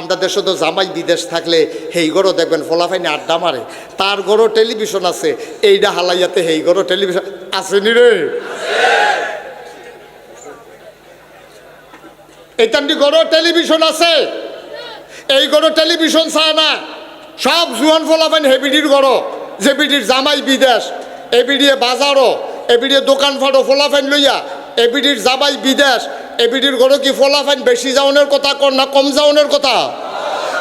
আমরা দেশে তো জামাই বিদেশ থাকলে হেই গরো দেখবেন ফলাফাইনি আড্ডা মারে। তার গরো টেলিভিশন আছে এইটা হালাইয়াতে হেই গরো টেলিভিশন। আসেনি রে? এটান্ডি গরো টেলিভিশন আছে। এই গরো টেলিভিশন চায় না। সব জুয়ান ফলাফাইন হেবিডির গরো জেবিডির জামাই বিদেশ, এবিডিয়ে বাজারও, এবিডিয়ে দোকান ফাটো ফলাফাইন লইয়া এবিডির যাবাই বিদেশ, এবিডির গড়ে কি ফলাফাইন বেশি যাওয়ানোর কথা কর না কম যাওনের কথা?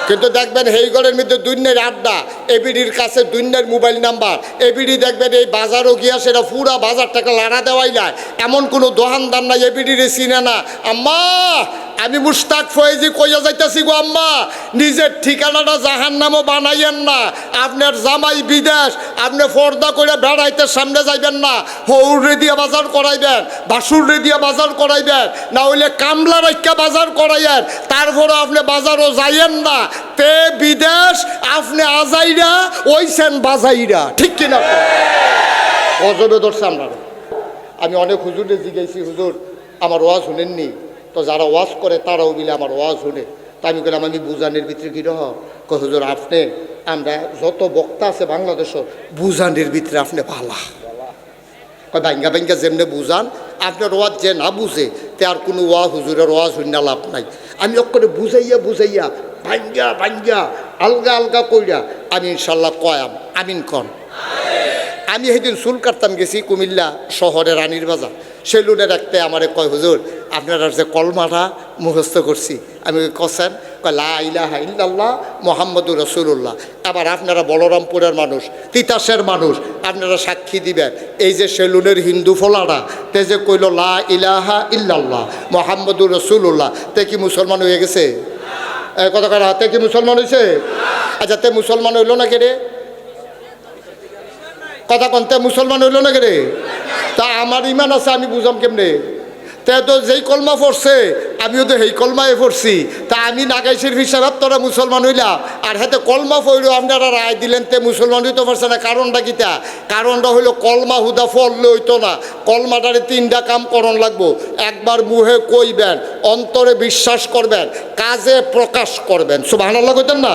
কিন্তু দেখবেন এই ঘরের মধ্যে দুইনের আড্ডা, এবিডির কাছে দুইনের মোবাইল নাম্বার। এবিডি দেখবেন এই বাজারও গিয়া সেটা পুরা বাজার টাকা লাড়া দেওয়াই যায়। এমন কোনো দোকানদার নাই, এবিডির চিনে না। আম্মা আমি মুস্তাক ফয়েজি কইয়া যাইতেছি গো আম্মা, নিজের ঠিকানাটা জাহান নামও বানাইয়েন না। আপনার জামাই বিদেশ, আপনি ফর্দা করে বেড়াইতে সামনে যাইবেন না। হৌরে দিয়ে বাজার করাইবেন, বাসুরে দিয়ে বাজার করাইবেন না হইলে কামলা রাইকা বাজার করাইয়েন। তারপরে আপনি বাজারও যাইয়েন না। তে বিদেশ, আপনি আজাইরা, ওইছেন বাজাইরা। ঠিক কিনা? অজবে ধরছে আমরা আমি অনেক হুজুরে জিজ্ঞাসি, হুজুর, আমার ওয়াজ শুনেননি? তো যারা ওয়াজ করে তারাও মিলে আমার ওয়াজ শুনে। তা আমি বললাম আমি বুজানের ভিতরে কি রহ? ক হুজুর, আপনি, আমরা যত বক্তা আছে বাংলাদেশও বুজানের ভিতরে আপনি ভালা কয় ব্যাঙ্গা যেমনি বুঝান আপনার ওয়াজ যে না বুঝে, তে আর কোনো ওয়া, হুজুরের ওয়াজ হইনা লাভ নাই। আমি অক্ষরে বুঝাইয়া বুঝাইয়া ভাঙ্গা ভাঙ্গা আলগা আলগা কইরা আমি ইনশাল্লাহ কয়াম। আমিন কন। আমি সেদিন চুল কাটতাম গেছি কুমিল্লা শহরে রানীর বাজার। সেলুনে রাখতে আমারে কয়, হুজুর আপনারা যে কলমাটা মুখস্থ করছি, আমি কছেন কয় লা ইলাহা ইল্লাল্লাহ মোহাম্মদুর রসুল্লাহ আবার আপনারা বলরামপুরের মানুষ, তিতাসের মানুষ, আপনারা সাক্ষী দিবেন, এই যে সেলুনের হিন্দু ফলাটা তে যে কইল লা ইলাহা ইল্লাল্লাহ মোহাম্মদুর রসুল্লাহ তে কি মুসলমান হয়ে গেছে? কত কারা তে কি মুসলমান হয়েছে আচ্ছা তে মুসলমান হইল না কে রে? কথা কন, তে মুসলমান হইল না কে রে? তা আমার ইমান আছে, আমি বুঝাম কেমনে? তে তো যেই কলমা পড়ছে, আমিও তো সেই কলমায় পড়ছি। তা আমি নাগাইছির হিসাবে তোরা মুসলমান হইলাম আর হাতে কলমা পড়ল আপনারা রায় দিলেন তে মুসলমান হইতে পারছে না, কারণটা কিতা কারণটা হইল কলমা হুদা ফললে হইতো না। কলমাটারে তিনটা কাম করণ লাগবো। একবার মুহে কইবেন, অন্তরে বিশ্বাস করবেন, কাজে প্রকাশ করবেন। সুবাহ কইতেন না?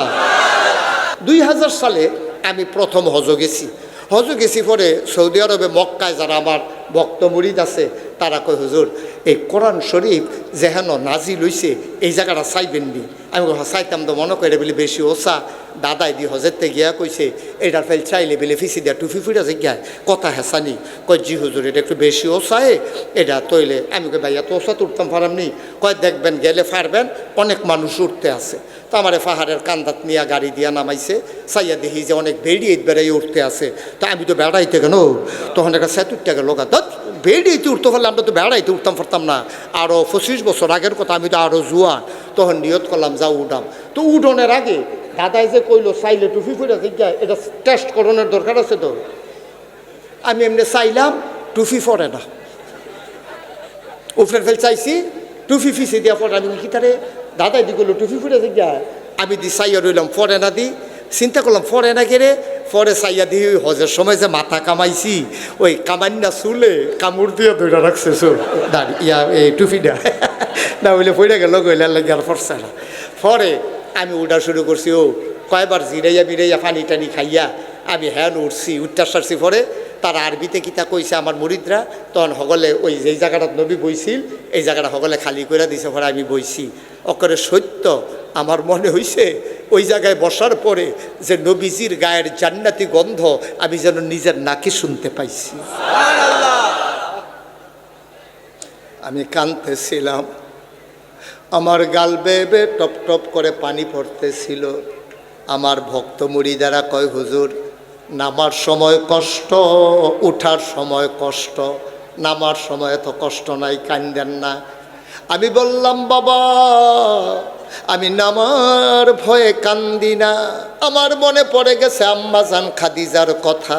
দুই হাজার সালে আমি প্রথম হজ গেছি। হজ গেছি পরে সৌদি আরবে মক্কায় যারা আমার ভক্ত মুরিদ আছে, তারা কয়, হুজুর এই কোরআন শরীফ যেহেন নাজি লইছে এই জায়গাটা চাইবেন নি। আমি কই, "হ্যাঁ, চাইতাম তো মনে করে বলে বেশি ওসা দাদাই দি হজেরতে গিয়া কইছে এটার ফেল চাইলে বলে ফিসি দিয়া টুফি ফুটা যে গিয়া কথা হেসানি কয় জি হুজুর এটা একটু বেশি ওসায় এটা তৈলে আমি কই ভাইয়া তো ওসা তুলতাম পারামনি কয় দেখবেন গেলে পারবেন অনেক মানুষ উঠতে আছে। তো আমার পাহাড়ের কান্দাত নিয়ে গাড়ি দিয়া নামাইছে সাইয়া দেখি যে অনেক বেড়িয়ে বেড়াই উঠতে আছে। তা আমি তো বেড়াইতে কেন তখন একটা সেতুরটা গেল গা দত বেড়িয়েতে উঠতে পারলে আমরা তো বেড়াইতে উঠতাম পারতাম না। আরও পঁচিশ বছর আগের কথা, আমি তো আরও জুয়ান। তখন নিয়ত করলাম, যাও উঠাম। তো উঠোনের আগে দাদাই যে কইলো, চাইলে টুফি ফুটে জিজ্ঞাসা এটা টেস্ট করানোর দরকার আছে তো? আমি এমনি চাইলাম টুফি পরে না। উপরের ফেল চাইছি টুফি ফিসে দিয়া পরে আমি কি তারে, দাদাই দি করল টুফি ফুটে জিজ্ঞাসা আমি দি চাইয়া রইলাম, পরে না দি। চিন্তা করলাম, পরে না কেরে পরে চাইয়া দি, ওই হজের সময় যে মাথা কামাইছি, ওই কামান্না চুলে কামড় দিয়ে ধরে রাখছে চুল দাঁড়ি, ইয়া, এই টুফিটা না বলে পড়ে গেল গইলে লাগে আর পড়ছে না। পরে আমি উঠা শুরু করছি, ও, কয়বার জিরাইয়া বিরাইয়া পানি টানি খাইয়া আমি হ্যান উঠছি, উঠতে সারছি। পরে তার আরবিতে কিতা কইছে আমার মুরিদরা, তখন সকলে ওই যেই জায়গাটাত নবী বইছিল, এই জায়গাটা সকলে খালি করে দিছে, পরে আমি বইছি। অকরে সত্য আমার মনে হইছে, ওই জায়গায় বসার পরে যে নবীজির গায়ের জান্নাতি গন্ধ আমি যেন নিজের নাকে শুনতে পাইছি। আমি কাঁদতেছিলাম। আমার গাল বেবে টপ টপ করে পানি পড়তেছিল। আমার ভক্ত মুড়িদারা কয়, হুজুর, নামার সময় কষ্ট, উঠার সময় কষ্ট, নামার সময় তো কষ্ট নাই, কান্দেন না। আমি বললাম, বাবা, আমি নামার ভয়ে কান্দি না। আমার মনে পড়ে গেছে আম্মাজান খাদিজার কথা।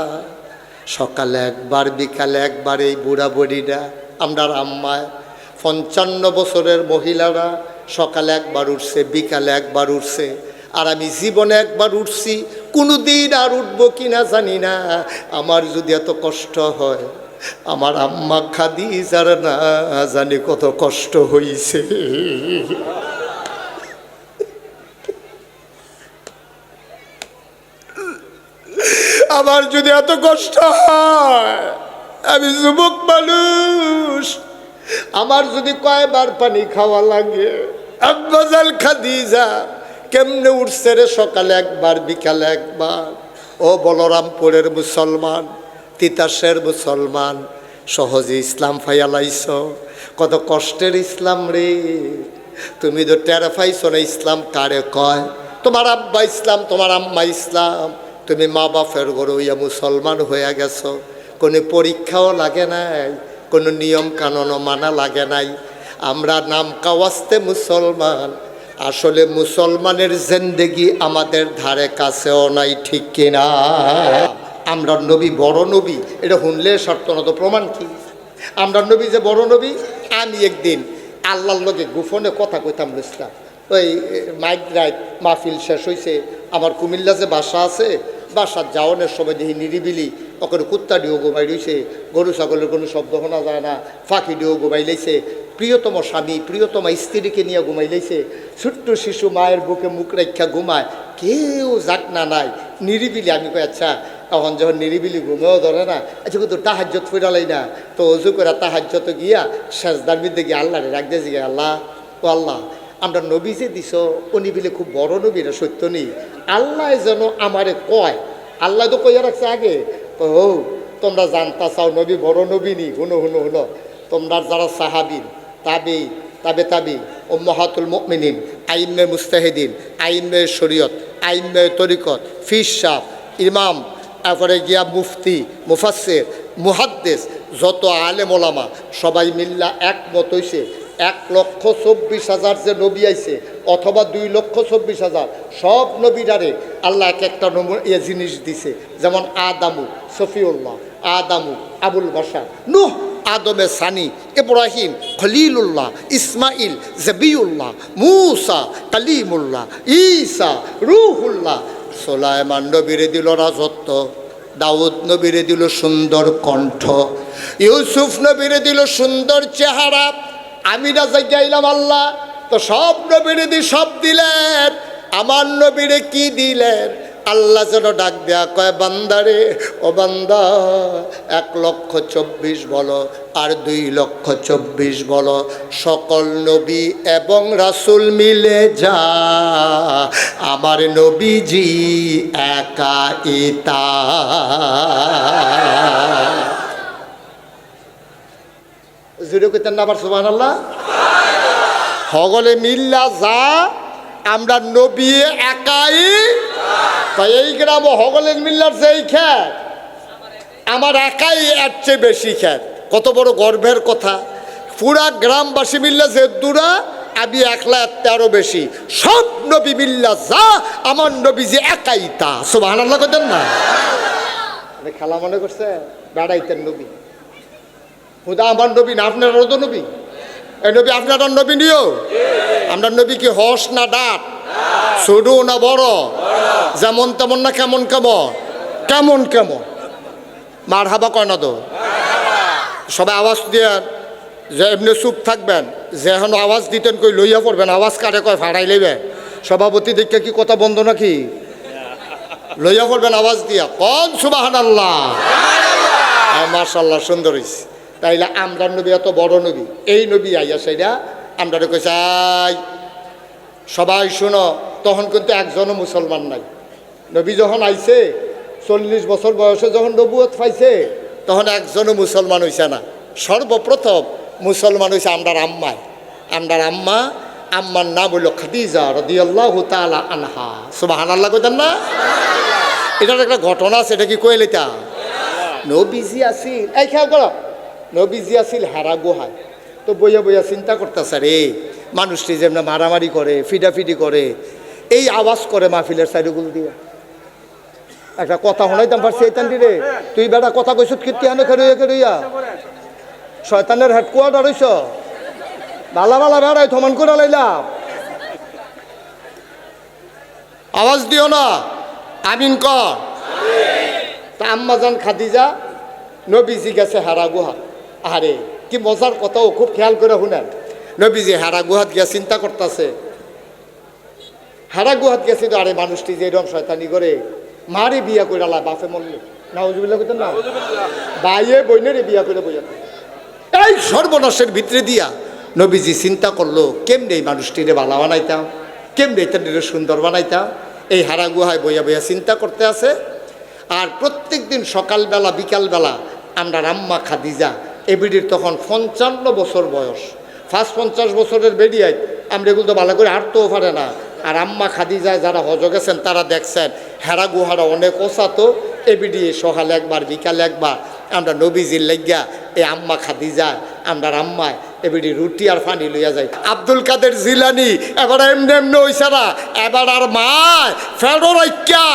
সকালে একবার, বিকালে একবার এই বুড়া বুড়িরা, আমরা আম্মায় পঞ্চান্ন বছরের মহিলারা সকালে একবার উঠছে, বিকালে একবার উঠছে। আর আমি জীবনে একবার উঠছি কোনো দিন আর উঠবো কি না জানি না। আমার যদি এত কষ্ট হয় আমার আম্মা খাদি যার না জানি কত কষ্ট হইছে। আমার যদি এত কষ্ট হয়, আমি যুবক মানুষ, আমার যদি কয়বার পানি খাওয়া লাগে, আব্বাজাল খাদিজা কেমনে উঠছে রে সকালে একবার, বিকালে একবার? ও বলরামপুরের মুসলমান। তিতাসের মুসলমান, সহজে ইসলাম ফাইয়ালাইছ। কত কষ্টের ইসলাম রে। তুমি তো টের না ইসলাম কারে কয়। তোমার আব্বা ইসলাম, তোমার আম্মা ইসলাম। তুমি মা বাপের গরু ইয়া মুসলমান হয়ে গেছো। কোনো পরীক্ষাও লাগে নাই, কোনো নিয়ম কানুনও মানা লাগে নাই। আমরা নাম কাওয়াস্তে মুসলমান। আসলে মুসলমানের জিন্দেগি আমাদের ধারে কাছেও নাই, ঠিক কিনা? আমরা নবী বড় নবী, এটা শুনলে শর্ত প্রমাণ কি? আমরা নবী যে বড় নবী, আমি একদিন আল্লাহর লগে গোপনে কথা কইতাম বুঝতাম ওই মাইক রাইট মাহফিল শেষ হয়েছে আমার কুমিল্লা যে বাসা আছে, বাসার যাওয়ানোর সময় দেখি নিরিবিলি, ওখানে কুত্তা ডিও গোবাই রয়েছে গরু ছাগলের কোনো শব্দ শোনা যায় না, ফাঁকি ডিও গোবাই লাইছে, প্রিয়তম স্বামী, প্রিয়তম স্ত্রীকে নিয়ে ঘুমাই লাইছে, ছোট্ট শিশু মায়ের বুকে মুখ রেখা ঘুমায়, কেউ যাক না নাই, নিরিবিলি। আমি কই আচ্ছা এখন যখন নিরিবিলি ঘুমেও ধরে না আচ্ছা কিন্তু তাহাজ্যত ফিরালাই না। তো অজু করে তাহাজ্যত গিয়া শেষদার মধ্যে গিয়ে আল্লাহরে রাখতে জিগে আল্লাহ, ও আল্লাহ, আমরা নবী যে দিছ ও নিবিলে খুব বড় নবী না সত্য নেই আল্লাহ যেন আমারে কয়, আল্লাহ তো কইয়া রাখছে আগে। তো ও তোমরা জানতা চাও নবী বড় নবী নি, হুনো হুনো হুনো। তোমরা যারা সাহাবিন তাবি, তাবে, তাবি ও মহাতুল মুমিনিন আইমে মুস্তাহিদিন আইমে শরীয়ত আইমে তরিকত, ফিস সাহ ইমাম তারপরে গিয়া মুফতি মুফাসের মুহাদ্দেস, যত আলেম ওলামা, সবাই মিল্লা একমত হইছে। এক লক্ষ চব্বিশ হাজার যে নবী আইছে, অথবা দুই লক্ষ চব্বিশ হাজার, সব নবীরারে আল্লাহ এক একটা নমু ইয়ে জিনিস দিছে। যেমন আদামু, সফিউল্লাহ, আদামু, আবুল বাসার নুহ, আদমে সানি, ইব্রাহিম, খলিলুল্লাহ, ইসমাইল, জবিউল্লাহ, মুসা, কালিমুল্লাহ, ঈসা, রুহুল্লাহ সোলাইমান নবীরে দিল রাজত্ব, দাউদ নবীরে দিল সুন্দর কণ্ঠ, ইউসুফ নবীরে দিল সুন্দর চেহারা, আমি না গাইলাম আল্লাহ, তো সব নবীরে দি সব দিলেন, আমার নবীরে কি দিলেন? আল্লাহ যেন ডাক দেয়া কয় বান্দারে ও বান্দা, এক লক্ষ চব্বিশ বলো আর দুই লক্ষ চব্বিশ বলো। সকল নবী এবং রাসুল মিলে যা, আমার নবীজি একা ইতা জুড়ে কইতেন না আবার সুবাহ আল্লাহ হগলে মিল্লা যা, আমরা নবী একাই তাই এই গ্রাম হগলের মিল্লার যে এই খ্যাত, আমার একাই এর চেয়ে বেশি খ্যাত। কত বড় গর্বের কথা। পুরা গ্রামবাসী মিল্লা যে দূরা, আমি একলা তেরো বেশি। সব নবী মিল্লা যা, আমার নবী যে একাই তা। সব আনাল্লা করতেন না খেলা মনে করছে, বেড়াইতেন নবী। হুদা আমার নবী না আপনারও তো নবী? এই নবী আপনার নবী নিও আমরা নবী কি হস না ডাক ছোট না বড়? যেমন তেমন না কেমন কেমন? কেমন কেমন? মার হাবা কয় না তো? সবাই আওয়াজ দিয়ে যে এমনি চুপ থাকবেন, যে এখন আওয়াজ দিতেন কই লইয়া পড়বেন, আওয়াজ কারে কয় ভাড়াই লইবে? সভাপতি দেখে কি কথা বন্ধ নাকি? লইয়া পড়বেন আওয়াজ দিয়া, কন সুবাহান আল্লাহ মার্শাল্লাহ সুন্দর হয়েছে তাইলে আমরার নবী এত বড় নবী, এই নবী আইয়া সেটা আমরা কইসাই সবাই শোনো, তখন কিন্তু একজনও মুসলমান নাই। নবী যখন আইছে, চল্লিশ বছর বয়সে যখন নবুয়ত পাইছে, তখন একজনও মুসলমান হইছে না। সর্বপ্রথম মুসলমান হইছে আমরার আম্মায় আমরার আম্মা, আম্মার নাম হইল খাদিজা রদিয়াল্লাহু তাআলা আনহা। সুবহানাল্লাহ কইতেন না? এটার একটা ঘটনা আছে, এটা কি কইলে তা নবীজি আসিল, এই খেয়াল করো, নবীজি আসিল হারা গুহায় তো বইয়া বইয়া চিন্তা করতেছে, রে মানুষটি যেমন মারামারি করে, ফিডাফিডি করে, এই আওয়াজ করে মাহফিলের সাইডগুল দিয়ে। একটা কথা শোনাইতাম পারছি এইতান্তি রে। তুই বেটা কথা কইছত কীর্তি হানে খেরইয়া খেরইয়া শয়তানের হেডকোয়ার্টার হইছ। বালা বালা বেড়াই থমান করে লাইলাম। আওয়াজ দিও না। আমিন ক। তা আম্মাজান খাদিজা, নবীজি গেছে হারা গুহা আরে কি মজার কথাও খুব খেয়াল করে শুনেন। নবীজি হারা গুহাত গিয়া চিন্তা করতেছে। হারা গুহাত গেছে তো আরে মানুষটি যে এরকম শয়তানি করে মারে বিয়া করে লা বাপে মরলে। নাউজুবিল্লাহ কইতেন না? বাইয়ে বইনেরে বিয়া করে বইয়া এই সর্বনাশের ভিতরে দিয়া নবীজি চিন্তা করল কেমনে এই মানুষটিরে ভালো বানাইতাম? কেমনে এটারে সুন্দর বানাইতাম? এই হারা গুহায় বইয়া বইয়া চিন্তা করতে আছে। আর প্রত্যেক দিন সকালবেলা বিকালবেলা আমরা রাম্মা খাদিজা এবিডির তখন পঞ্চান্ন বছর বয়স। ফার্স্ট পঞ্চাশ বছরের বেরিয়ায় আমরা এগুলো তো ভালো করে হাঁটতেও পারে না। আর আম্মা খাদি যায় যারা হজ গেছেন, তারা দেখছেন, হেরা গুহারা অনেক ওসাতো, এবিডি সকালে একবার, বিকালে একবার, আমরা নবীজির লেগিয়া এই আম্মা খাদি যায় আমরা আম্মায় এবিডি রুটি আর পানি লইয়া যায়। আব্দুল কাদের জিলানি, এবার এমনি এমনি ওইসারা এবার আর মায় ফেডো রাইক্যা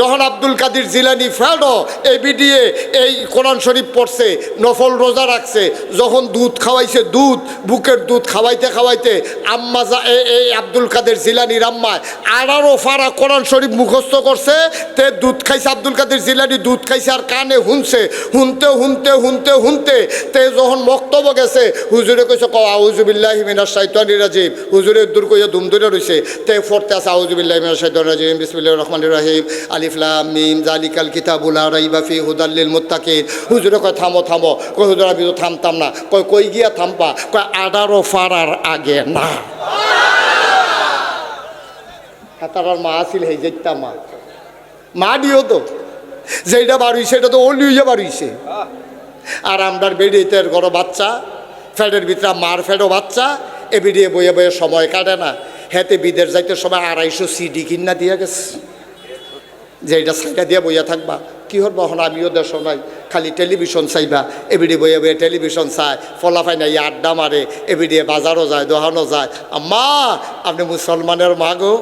যখন আব্দুল কাদের জিলানি ফেডো এই বিডিয়ে এই কোরআন শরীফ পড়ছে, নফল রোজা রাখছে, যখন দুধ খাওয়াইছে, দুধ, বুকের দুধ খাওয়াইতে খাওয়াইতে, আম্মা যা এই আব্দুল কাদের জিলানির আম্মায় আড়ারো ফাড়া কোরআন শরীফ মুখস্থ করছে, তে দুধ খাইছে আব্দুল কাদের জিলানি, দুধ খাইছে আর কানে শুনছে শুনতে শুনতে শুনতে শুনতে তে যখন বক্তব্য গেছে, হুজুরে কইছে ক আউজুবিল্লাহি মিনাশ শাইতানির রাজিম। হুজুরে দূর কইয়া দুম ধরে রইছে। তে ফরতে আছে আউজুবিল্লাহি মিনাশ শাইতানির রাজিম। বিসমিল্লাহির রহমানির রহিম। আলিফ লাম মিম জালিকাল কিতাবুল লা রাইবা ফি হুদাল লিল মুত্তাকিন। হুজুরে কয়, থামো থামো। কই হুজুর, আমি তো থামতাম না। কই কই গিয়া থামবা? কয়, আডারো ফাড়ার আগে না। হাতারার মা আসিল হেই যেতাম মা। মা দিও তো। যেটা বাড়ুইছে, এটা তো অলি হইয়া বাড়ুইছে। আর আমরার বেরিয়েতে গরো বাচ্চা। ফ্যাটের ভিতরে মার ফেডো বাচ্চা এ বেরিয়ে বইয়ে বইয়ে সময় কাটে না। হেতে বিদের যাইতে সময় আড়াইশো সিডি কিনা দিয়া গেছে। যে এটা সাইডা দিয়ে বইয়া থাকবা। কি হল বহন আমিও দেশ নাই, খালি টেলিভিশন চাইবা। এবিডি বইয়ে বইয়ে টেলিভিশন চায় ফলাফাই নাই আড্ডা মারে এবিডি বাজারও যায় দোহানো যায়। আম্মা, আপনি মুসলমানের মা গো।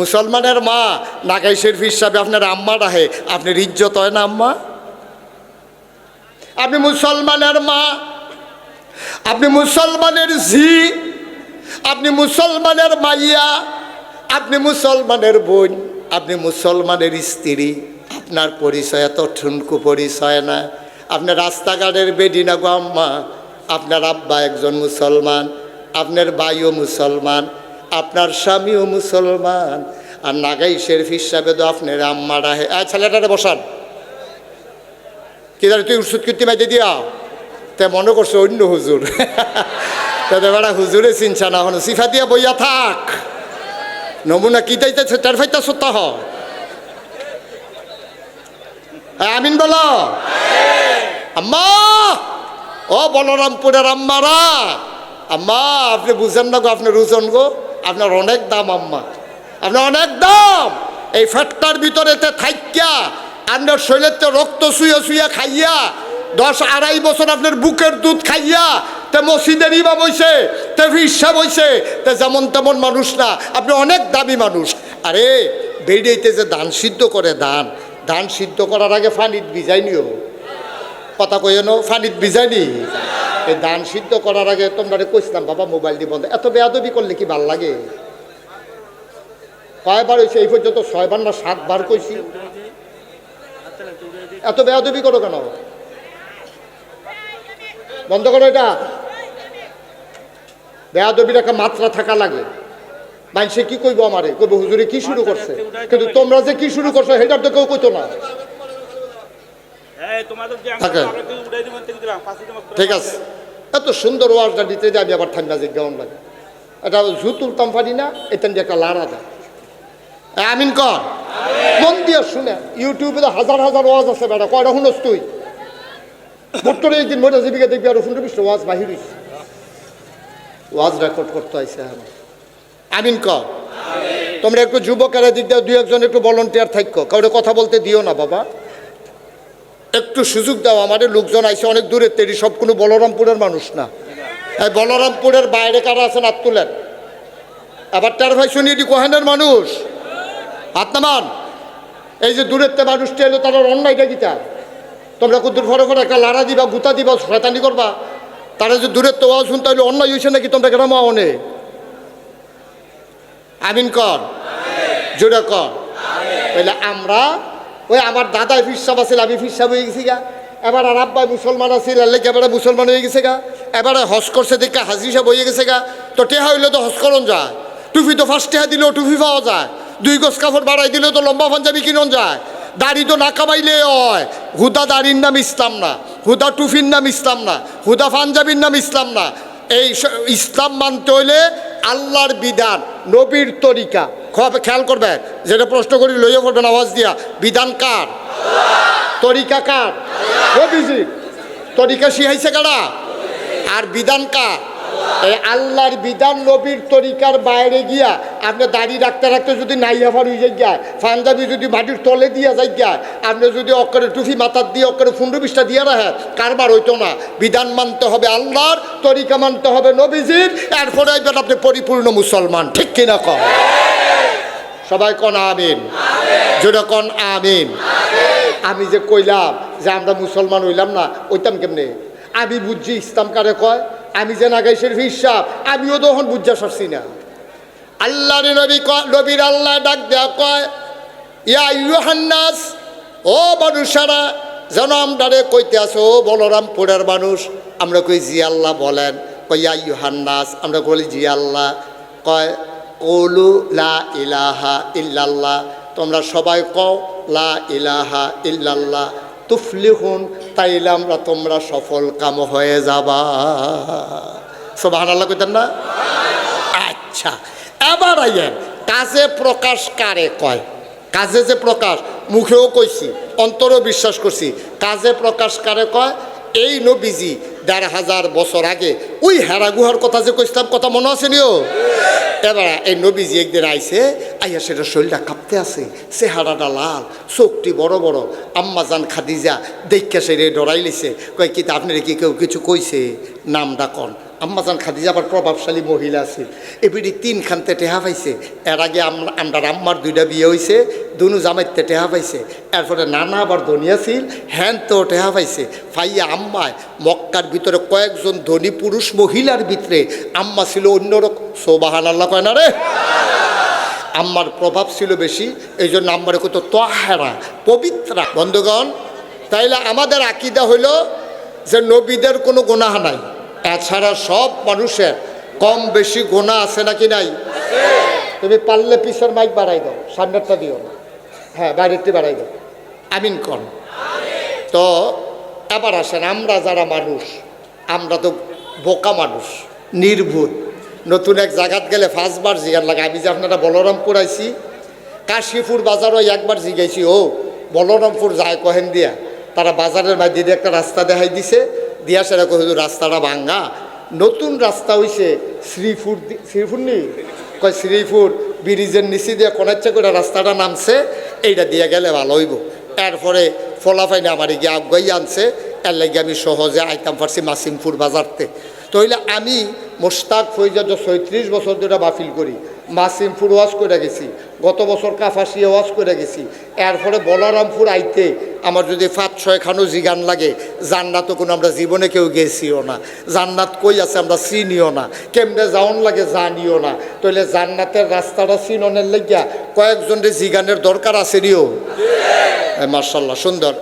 মুসলমানের মা, নাগাই শরীফ হিসাবে আপনার আম্মা রাহে আপনার ইজ্জত হয় না আম্মা? আপনি মুসলমানের মা আপনি মুসলমানের ঝি, আপনি মুসলমানের মাইয়া, আপনি মুসলমানের বোন, আপনি মুসলমানের স্ত্রী, আপনার পরিচয় এত ঠুনকু পরিচয় না। আপনার রাস্তাঘাটের বেডি না আম্মা, আপনার আব্বা একজন মুসলমান, আপনার ভাইও মুসলমান, আপনার স্বামীও মুসলমান, আর নাগাই শেরফ হিসাবে তো আপনার আম্মা রাহে ছেলেটারে বসান। কি তুই উৎসুত কীর্তি মাইতে দিয়া তে মনে করছ অন্য হুজুর। তাদের বেড়া হুজুরে চিনছা না হন সিফা দিয়া বইয়া থাক। নমুনা কি দাইতেছে তার ফাইতা সত্য হ। আমিন বলো? আম্মা! ও বলরামপুরের আম্মারা। আম্মা, আপনি বুঝেন না গো, আপনার রুজন গো। আপনার অনেক দাম, আম্মা। আপনার অনেক দাম। এই ফ্যাটটার ভিতরেতে থাইক্যা আপনার শরীরের রক্ত শুয়ে শুয়ে খাইয়া দশ আড়াই বছর আপনার বুকের দুধ খাইয়া, তে মসজিদের ইমাম হইছে, তে হিসাব হইছে, তে যেমন তেমন মানুষ না। আপনি অনেক দামি মানুষ। আরে বেরিয়েতে যে ধান সিদ্ধ করে ধান ধান সিদ্ধ করার আগে ফানিত বিজাইনিও কথা কইনো ফানিত বিজাইনি এই ধান সিদ্ধ করার আগে তোমরা কইছিলাম, বাবা, মোবাইল দিয়ে বন্ধ। এত বেয়াদবি করলে কি ভালো লাগে? কয়বার হয়েছে এই পর্যন্ত ছয়বার না সাতবার কইছি। এত বেয়াদবি করো কেন? বন্ধ করো এটা। বেয়াদবির একটা মাত্রা থাকা লাগে। মানুষে কি কইব আমারে? কইব হুজুরে কি শুরু করছে? কিন্তু তোমরা যে কি শুরু করছ সেটার তো কেউ কইতো না। ঠিক আছে। এত সুন্দর ওয়াজটা দিতে যে আমি আবার ঠান্ডা যে কেমন লাগে। এটা ঝু তুলতাম পারি না এটা দিয়ে একটা লাড়া দেয়। আমিন কর। মন দিয়ে শুনে। ইউটিউবে তো হাজার হাজার ওয়াজ আছে বেটা কয়টা শুনস তুই? ভোট্টরে একদিন মরে জীবিকা দেখবি আর শুনতে বিশ ওয়াজ বাহির হইছে। ওয়াজ রেকর্ড করতে হয়েছে এখন আমিন কর তোমরা একটু যুবকেরা দিক দিয়ে দুই একজন একটু ভলন্টিয়ার থাকো কাউরে কথা বলতে দিও না বাবা। একটু সুযোগ দাও আমাদের লোকজন আইসে অনেক দূরের তেরি সব কোনো বলরামপুরের মানুষ না। বলরামপুরের বাইরে কারা আছেন হাত তুলেন। আবার তার ভাই শুনি এটি কোহেনের মানুষ। হাত নামান। এই যে দূরের মানুষটি এলো তারা অন্যায়টা গীতা তোমরা কুদ্দুর ফরে ফরে একটা লাড়া দিবা গুতা দিবা শয়তানি করবা। তারা যে দূরের তো আওয়াজ শুনতে হইলে অন্যায় হয়েছে নাকি তোমরা কেন অনে আমিন কর। জোরে কর। তাহলে আমরা ওই আমার দাদা ফিরসাব আছিল আমি ফিরসাব হয়ে গেছি গা। এবার আর আব্বাই মুসলমান আছিল আল্লাহ এবারে মুসলমান হয়ে গেছে গা। এবারে হজ করছে দেখে হাজি সাহেব হয়ে গেছে গা। তো টেহা হইলে তো হজ করন যায়। টুপি তো ফার্স্ট টেহা দিলেও টুফি পাওয়া যায়। দুই গজ কাপড় বাড়াই দিলেও তো লম্বা পাঞ্জাবি কিনন যায়। দাড়ি তো না কামাইলে হয়। হুদা দাড়ির নাম ইসলাম না। হুদা টুফির নাম ইসলাম না। হুদা পাঞ্জাবির নাম ইসলাম না। এই ইসলাম মানতে হইলে আল্লাহর বিধান, নবীর তরিকা। খেয়াল করবে, যেটা প্রশ্ন করি, লইয়া পড়বেন আওয়াজ দিয়া। বিধান কার? তরিকা কার? তরিকা শিহাইছে কারা? আর বিধান কার? এই আল্লাহর বিধান নবীর তরিকার বাইরে গিয়া আপনি দাড়ি রাখতে রাখতে যদি নাইয়া ফাড়ি যাই গিয়া পাঞ্জাবি যদি মাটির তলে দিয়া যাই গিয়া আপনি যদি অক্ষরে টুফি মাথার দিয়ে অক্ষরে ফুন্ডু বিশটা দিয়ে রাখেন, কারবার হইতো না। বিধান মানতে হবে আল্লাহর, তরিকা মানতে হবে নবীজির, এরপরে এবার আপনি পরিপূর্ণ মুসলমান, ঠিক কিনা কম সবাই কন আমিন। জোরে কন আমিন। আমি যে কইলাম যে আমরা মুসলমান হইলাম না, ওইতাম কেমনে? আমি বুঝছি ইসলাম কারে কয়? আমি যে নাগাই শরীফ হিসাব আমিও তখন বুঝা সারছি না। আল্লাহর নবী নবীর আল্লাহ ডাক দেয়া কয়, ইয়া ইউহান্নাস ও মানুষেরা, যেন আমরারে কইতে আসো ও বলরামপুরের মানুষ, আমরা কই জি আল্লাহ বলেন। কই ইয়া ইউহান্নাস আমরা বলি জি আল্লাহ। কয় ওলু লা ইলাহা ইল্লাল্লাহ। তোমরা সবাই কও, লা ইলাহা ইল্লাল্লাহ। তুফলিহুন, তাইলে আমরা তোমরা সফল কাম হয়ে যাবা। সব আল্লাহ কইতেন না? আচ্ছা এবার আইয়েন, কাজে প্রকাশ কারে কয়? কাজে যে প্রকাশ, মুখেও কইছি, অন্তরও বিশ্বাস করছি, কাজে প্রকাশ কারে কয়? এই নবীজি দেড় হাজার বছর আগে, ওই হেরা গুহার কথা যে কইছিলাম, কথা মনে আছে নিও? এবার এই নবীজি একদিন আইসে আইয়া সেটা শরীরটা কাঁপতে আছে চেহারাটা লাল, চোখটি বড় বড়। আম্মা জান খাদিজা দেখা সেরে ডরাই লিছে, কয় কি তা কি কেউ কিছু কইছে? নাম কন। আম্মাজান খাদিজা আবার প্রভাবশালী মহিলা আছে এবিডি তিন খানতে টেহা পাইছে। এর আগে আমরা আম্মার দুইটা বিয়ে হয়েছে দুনু জামাইতে টেহা পাইছে। এরপরে নানা আবার ধনিয়া ছিল হ্যান তো টেহা পাইছে। ফাইয়া আম্মায় মক্কার ভিতরে কয়েকজন ধনী পুরুষ মহিলার ভিতরে আম্মা ছিল অন্যরকম। সোবাহান আল্লাহ কয় না রে? আম্মার প্রভাব ছিল বেশি এই জন্য আম্মারে কত তোহারা পবিত্রা। বন্ধুগণ, তাইলে আমাদের আকিদা হইল যে নবীদের কোনো গোনাহ নাই। এছাড়া সব মানুষের কম বেশি গোনা আছে নাকি নাই? তুমি পারলে পিসের মাইক বাড়াই দাও, সামনেরটা দিও না। হ্যাঁ বাইরেরটি বাড়াই দাও। আমিন কন। তো এবার আসেন, আমরা যারা মানুষ, আমরা তো বোকা মানুষ, নির্ভুল। নতুন এক জায়গাত গেলে ফার্স্টবার জিগার লাগে। আমি যে আপনারা বলরামপুর আইছি, কাশিপুর বাজারও একবার জিগাইছি, ও, বলরামপুর যায় কহেন দিয়া। তারা বাজারের মাঝে দিয়ে একটা রাস্তা দেখাই দিছে। দিয়া সেটা কহে রাস্তাটা ভাঙ্গা। নতুন রাস্তা হইছে শ্রীপুর দি- শ্রীপুর নি? কয় শ্রীপুর ব্রিজের নিচে দিয়ে কোনাচ্ছা করে রাস্তাটা নামছে, এইটা দিয়ে গেলে ভালো হইব। এরপরে ফলাফাইনে আমার গিয়ে আগাই আনছে। এর লাগে আমি সহজে আইতাম পারছি মাসিমপুর বাজারতে। তইলে আমি মোস্তাক ফৈজাদ ছয়ত্রিশ বছর ধরে বাফিল করি, মাসিমপুর ওয়াজ করে গেছি। গত বছর কাফাসিয়া ওয়াজ করে গেছি। এরপরে বলরামপুর আইতে আমার যদি পাঁচ ছয়খানো জিগান লাগে জান্নাত কোনো আমরা জীবনে কেউ গেছিও না। জান্নাত কই আছে আমরা চিনিও না। কেমনে যাওন লাগে জানিও না। তইলে জান্নাতের রাস্তাটা চিননের লাগিয়া কয়েকজনের জিগানের দরকার আছে নিও? মার্শাল্লাহ সুন্দর।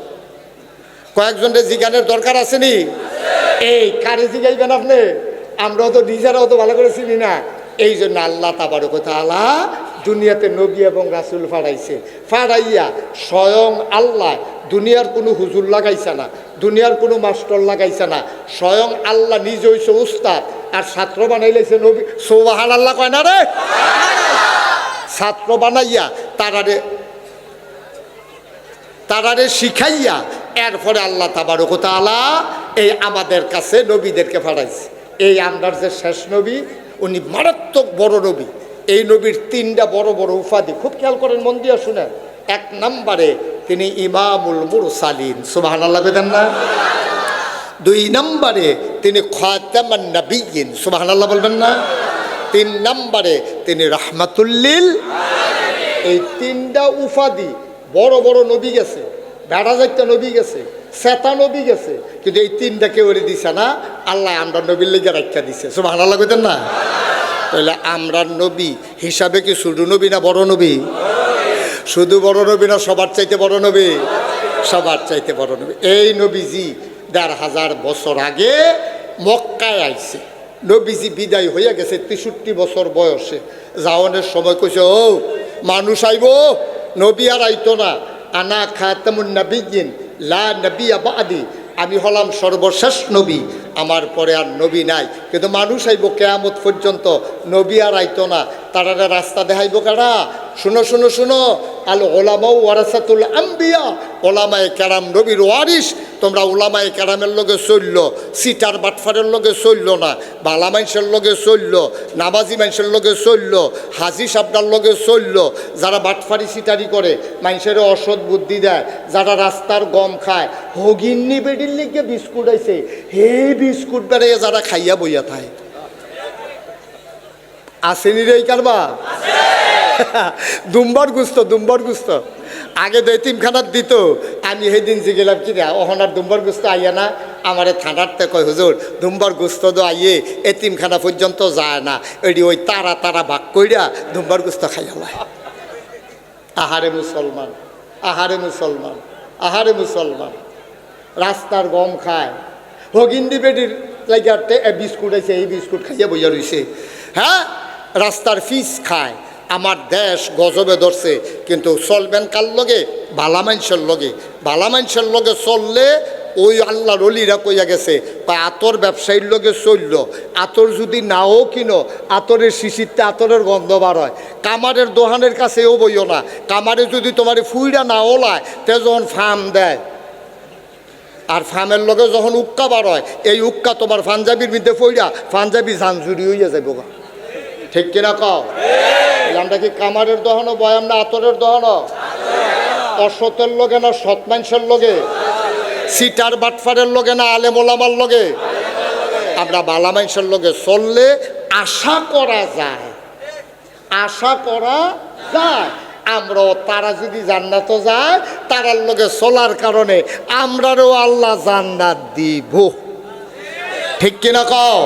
কয়েকজনের জিগানের দরকার আসেনি এই, কারে জিগাইবেন আপনি? আমরাও তো নিজেরাও তো ভালো করে চিনি না। এই জন্য আল্লাহ তাবার কথা আল্লাহ দুনিয়াতে নবী এবং রাসুল ফাড়াইছে। ফাড়াইয়া স্বয়ং আল্লাহ দুনিয়ার কোনো হুজুর লাগাইছে না, দুনিয়ার কোনো মাস্টার লাগাইছে না, স্বয়ং আল্লাহ নিজ হইছে উস্তাদ, আর ছাত্র বানাইলেছে নবী। সৌবাহান আল্লাহ কয় না রে? ছাত্র বানাইয়া তারারে তারারে শিখাইয়া এরপরে আল্লাহ তাবারক তালা এই আমাদের কাছে নবীদেরকে ফাড়াইছে। এই আমরার যে শেষ নবী, উনি মারাত্মক বড় নবী। এই নবীর তিনটা বড় বড় উপাধি। খুব খেয়াল করেন, মন দিয়ে শুনেন। এক নম্বরে তিনি ইমামুল মুরসালিন। সুবাহ আল্লাহ বেদেন না? দুই নম্বরে তিনি খাতামান নবীন সুবাহ আল্লাহ বলবেন না? তিন নম্বরে তিনি রহমাতুল্লিল এই তিনটা উপাধি বড় বড় নবী গেছে বেড়া যাইতে নবী গেছে, শ্বেতা নবী গেছে, কিন্তু এই তিনটা কেউ দিছে না, আল্লাহ আমরা নবীর লেগে রাখা দিছে। সব ভালো লাগতেন না? তাহলে আমরা নবী হিসাবে কি শুধু নবী না বড় নবী? শুধু বড় নবী না সবার চাইতে বড় নবী? সবার চাইতে বড় নবী। এই নবীজি দেড় হাজার বছর আগে মক্কায় আইছে। নবীজি বিদায় হইয়া গেছে তেষট্টি বছর বয়সে। যাওয়ানের সময় কইছে, ও, মানুষ আইব, নবী আর আইতো না। আনা খাতামুন নবীন লা নবিয়া বাদি। আমি হলাম সর্বশেষ নবী। আমার পরে আর নবী নাই। কিন্তু মানুষ আইব, কেয়ামত পর্যন্ত নবী আর আইতো না। তারা রাস্তা দেখাইব কারা? শুনো শুনো শুনো। আল ওলামাও ওয়ারাসাতুল আম্বিয়া। ওলামায়ে কেরাম নবীর ওয়ারিস তোমরা ওলামায় ক্যারামের লগে চলল, সিটার বাটফারের লগে চলল না, বালা মানুষের লগে চলল, নামাজি মানুষের লগে চলল, হাজি সাবডার লগে চলল। যারা বাটফারি সিটারি করে, মানুষের অসৎ বুদ্ধি দেয়, যারা রাস্তার গম খায়, হগিন্নি বেডির লিগে বিস্কুট আইছে, হে বিস্কুট বেড়ে যারা খাইয়া বইয়া থাকে আসেনি রে কারবা দুম্বার গুস্ত দুম্বার গুস্ত। আগে তো এতিমখানার দিত, আমি সেদিন যে গেলাম কি রে দুম্বার গুস্ত আইয়া না, আমারে থানারতে কয়, হুজুর, দুম্বার গুস্ত তো আইয়ে এতিমখানা পর্যন্ত যায় না এটি ওই তারা তারা ভাগ কইরা দুম্বার গুস্ত খাইয়া লয়। আহারে মুসলমান আহারে মুসলমান আহারে মুসলমান। রাস্তার গম খায়। হগিন্দি বেডির লাগাতে বিস্কুট আছে এই বিস্কুট খাইয়া বইয়া রইছে। হ্যাঁ রাস্তার ফিস খায়। আমার দেশ গজবে ধরছে, কিন্তু চলবেন কার লগে? ভালা মানুষের লগে। ভালা মানুষের লগে চললে ওই আল্লাহ রলিরা কইয়া গেছে, বা আতর ব্যবসায়ীর লগে চলল, আতর যদি নাও কিনো, আতরের শিশিরতে আতরের গন্ধ বার হয়। কামারের দোহানের কাছেও বইও না। কামারে যদি তোমার ফুইরা না ওলায়, তে যখন ফার্ম দেয়। আর ফার্মের লগে যখন উক্কা বার হয়, এই উক্কা তোমার পাঞ্জাবির মধ্যে পইরা পাঞ্জাবি ঝানঝুরি হইয়া যাইব গা। ঠিক কিনা কও? আমরা কি কামারের দহন বয়াম না আতরের দহন? অসতের লোকে না সৎ মানুষের লগে? সিটার বাটফারের লোকে না আলেম ওলামার লগে? আমরা বালা লগে চললে আশা করা যায়। আশা করা যায়। আমরাও তারা যদি জান্নাত যায়, তারার লোকে চলার কারণে আমরারও আল্লাহ জান্নাত দিব। ঠিক কিনা কও?